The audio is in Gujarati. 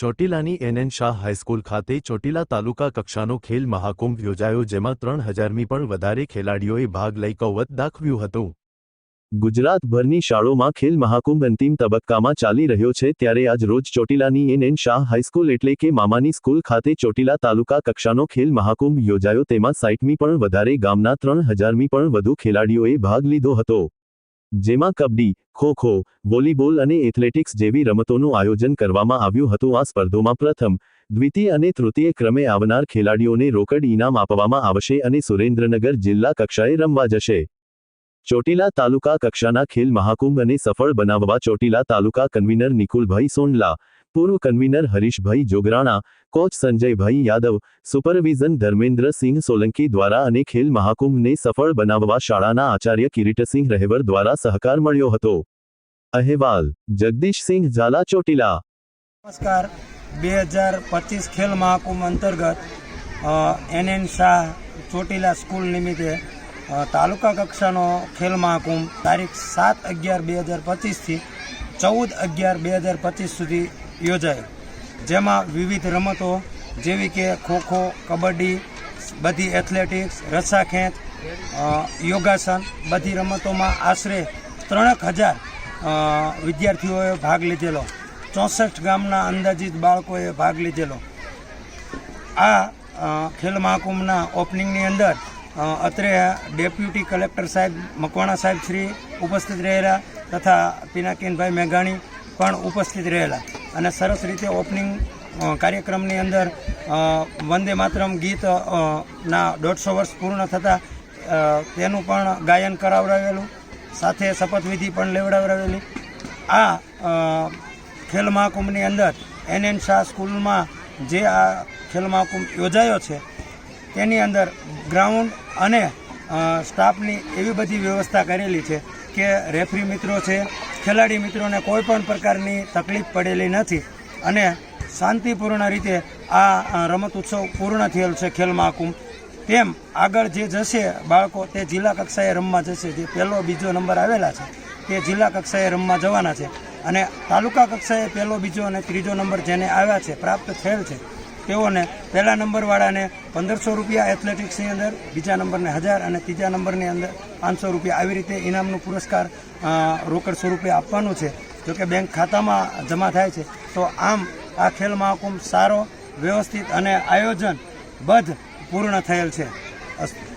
ચોટીલાની એનએન શાહ હાઈસ્કૂલ ખાતે ચોટીલા તાલુકા કક્ષાનો ખેલ મહાકુંભ યોજાયો, જેમાં ત્રણ હજારમી પણ વધારે ખેલાડીઓએ ભાગ લઈ કૌવત દાખવ્યું હતું. ગુજરાતભરની શાળોમાં ખેલ મહાકુંભ અંતિમ તબક્કામાં ચાલી રહ્યો છે, ત્યારે આજ રોજ ચોટીલાની એનએન શાહ હાઈસ્કૂલ એટલે કે મામાની સ્કૂલ ખાતે ચોટીલા તાલુકા કક્ષાનો ખેલ મહાકુંભ યોજાયો, તેમાં સાઈઠમી પણ વધારે ગામના ત્રણ હજારમી પણ વધુ ખેલાડીઓએ ભાગ લીધો હતો. જેમાં કબડ્ડી, ખોખો, વોલીબોલ અને એથ્લેટિક્સ જેવી રમતોનું આયોજન કરવામાં આવ્યું હતું. આ સ્પર્ધોમાં પ્રથમ, દ્વિતીય અને તૃતીય ક્રમે આવનાર ખેલાડીઓને રોકડ ઇનામ આપવામાં આવશે અને સુરેન્દ્રનગર જિલ્લા કક્ષાએ રમવા જશે. ચોટીલા તાલુકા કક્ષાના ખેલ મહાકુંભ અને સફળ બનાવવા ચોટીલા તાલુકા કન્વીનર નિકુલભાઈ સોંડલા પૂર્વ કન્વીનર હરીશભાઈ જોગરાણા, કોચ સંજયભાઈ યાદવ, સુપરવિઝન ધર્મેન્દ્રસિંહ સોલંકી દ્વારા અને ખેલ મહાકુંભને સફળ બનાવવા શાળાના આચાર્ય કિરીટસિંહ રહેવર દ્વારા સહકાર મળ્યો હતો. અહેવાલ, જગદીશસિંહ ઝાલા ચોટીલા નમસ્કાર. બે હજાર પચીસ ખેલ મહાકુંભ અંતર્ગત એનએન શાહ ચોટીલા સ્કૂલ નિમિત્તે તાલુકા કક્ષાનો ખેલ મહાકુંભ તારીખ સાત અગિયાર બે હજાર પચીસથી ચૌદ અગિયાર બે હજાર પચીસ સુધી યોજાયો. જેમાં વિવિધ રમતો જેવી કે ખોખો, કબડ્ડી, બધી એથ્લેટિક્સ રસ્સાખેંચ યોગાસન બધી રમતોમાં આશરે ત્રણેક હજાર વિદ્યાર્થીઓએ ભાગ લીધેલો. ચોસઠ ગામના અંદાજિત બાળકોએ ભાગ લીધેલો. આ ખેલ મહાકુંભના ઓપનિંગની અંદર અત્રે ડેપ્યુટી કલેક્ટર સાહેબ મકવાણા સાહેબ શ્રી ઉપસ્થિત રહેલા તથા પિનાકીનભાઈ મેઘાણી પણ ઉપસ્થિત રહેલા. અને સરસ રીતે ઓપનિંગ કાર્યક્રમની અંદર વંદે માતરમ ગીત ના દોઢસો વર્ષ પૂર્ણ થતાં તેનું પણ ગાયન કરાવડાવેલું, સાથે શપથવિધિ પણ લેવડાવડાવેલી. આ ખેલ મહાકુંભની અંદર એન એન શાહ સ્કૂલમાં જે આ ખેલ મહાકુંભ યોજાયો છે, તેની અંદર ગ્રાઉન્ડ અને સ્ટાફની એવી બધી વ્યવસ્થા કરેલી છે કે રેફરી મિત્રો છે, ખેલાડી મિત્રોને કોઈ પણ પ્રકારની તકલીફ પડેલી નથી. અને શાંતિપૂર્ણ રીતે આ રમત ઉત્સવ પૂર્ણ થયેલ છે ખેલ મહાકુંભ તેમ આગળ જે જશે બાળકો તે જિલ્લા કક્ષાએ રમવા જશે. જે પહેલો બીજો નંબર આવેલા છે તે જિલ્લા કક્ષાએ રમવા જવાના છે. અને તાલુકા કક્ષાએ પહેલો બીજો અને ત્રીજો નંબર જેને આવ્યા છે, પ્રાપ્ત થયેલ છે. તેઓને પહેલા નંબરવાળાને પંદરસો રૂપિયા એથ્લેટિક્સની અંદર, બીજા નંબરને હજાર અને ત્રીજા નંબરની અંદર પાંચસો રૂપિયા આવી રીતે ઇનામનું પુરસ્કાર રોકડ સ્વરૂપે આપવાનું છે. જોકે બેંક ખાતામાં જમા થાય છે. તો આમ આ ખેલ મહાકુંભ સારો, વ્યવસ્થિત અને આયોજન બધ પૂર્ણ થયેલ છે. અસ્તુ